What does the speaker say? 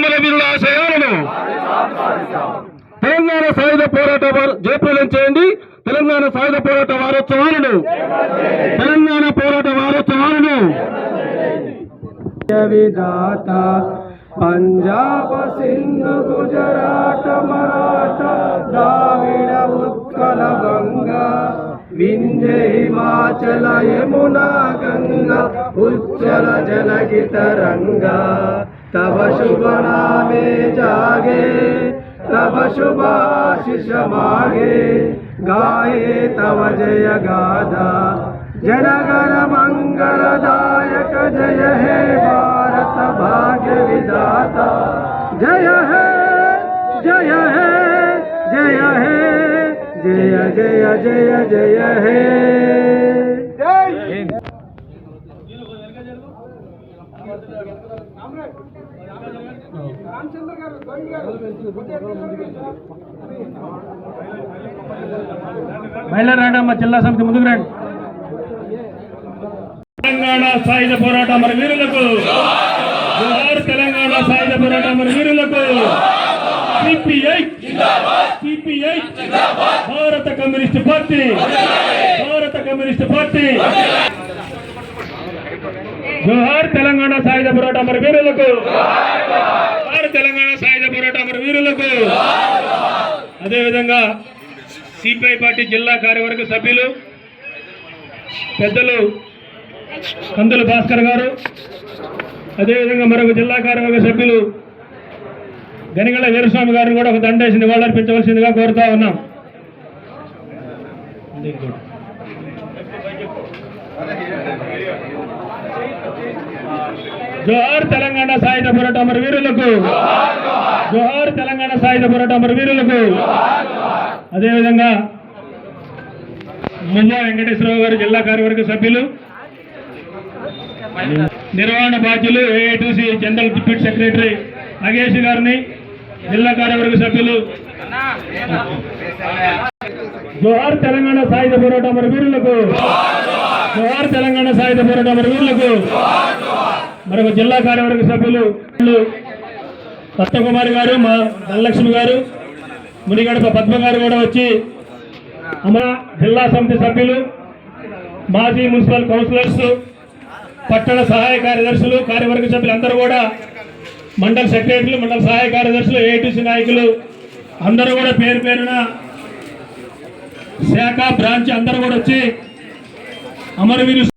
శ్రీరాముల వీరుల తెలంగాణ సాయుధ పోరాట జయప్రదం చేయండి. తెలంగాణ సాయుధ పోరాట వారోత్సవాలను తెలంగాణ పోరాట వారోత్సవాలను పంజాబ్ సింధు గుజరాట మరాఠ ద్రావిడ ఉత్కల గంగా వింజే హిమాచల యమునా గంగా ఉజ్జల జలగిత రంగా तव सुबरामे जागे तव तबुभािषमागे गाये तव जय गाधा। जनगर मङ्गल जय हे भारत भाग्य वि जय हे जय हे जय हे जय जय जय जय हे। బయలుదేరండి జిల్లా సమితి ముందుకు రండి తెలంగాణ సాయుధ పోరాట మరి వీరులకు. జోహార్ తెలంగాణ సాయుధ పోరాట మరి వీరులకు. సిపిఐ సిపిఐ భారత కమ్యూనిస్ట్ పార్టీ భారత కమ్యూనిస్ట్ పార్టీ. జోహార్ తెలంగాణ సాయుధ పోరాట మరి వీరులకు. జోహార్ తెలంగాణ సాయుధ పోరాట మరి వీరులకు. అదేవిధంగా సిపిఐ పార్టీ జిల్లా కార్యవర్గ సభ్యులు పెద్దలు కందుల భాస్కర్ గారు అదేవిధంగా మరొక జిల్లా కార్యవర్గ సభ్యులు గనిగల వీరస్వామి గారిని కూడా ఒక దండేసి నివాళులర్పించవలసిందిగా కోరుతా ఉన్నాం. జోహార్ తెలంగాణ సాయుధ పోరాట అమర వీరులకు. జోహార్ తెలంగాణ సాయుధ పోరాట అమర వీరులకు. అదేవిధంగా ముంజా వెంకటేశ్వరరావు గారు జిల్లా కార్యవర్గ సభ్యులు నిర్వహణ బాధ్యులు AITC general deputy secretary Nagesh గారిని జిల్లా కార్యవర్గ సభ్యులు. జోహార్ తెలంగాణ సాయుధ పోరాట అమర వీరులకు. జోహార్ తెలంగాణ సాయుధ పోరాట అమర వీరులకు. మరొక జిల్లా కార్యవర్గ సభ్యులు సత్యకుమారి గారు మా ధనలక్ష్మి గారు మునిగడప పద్మ గారు కూడా వచ్చి అమర జిల్లా సమితి సభ్యులు మాజీ మున్సిపల్ కౌన్సిలర్స్ పట్టణ సహాయ కార్యదర్శులు కార్యవర్గ సభ్యులు అందరూ కూడా మండల సెక్రటరీలు మండల సహాయ కార్యదర్శులు ఏటీసీ నాయకులు అందరూ కూడా పేరు పేరున శాఖ బ్రాంచ్ అందరూ కూడా వచ్చి అమరవీరు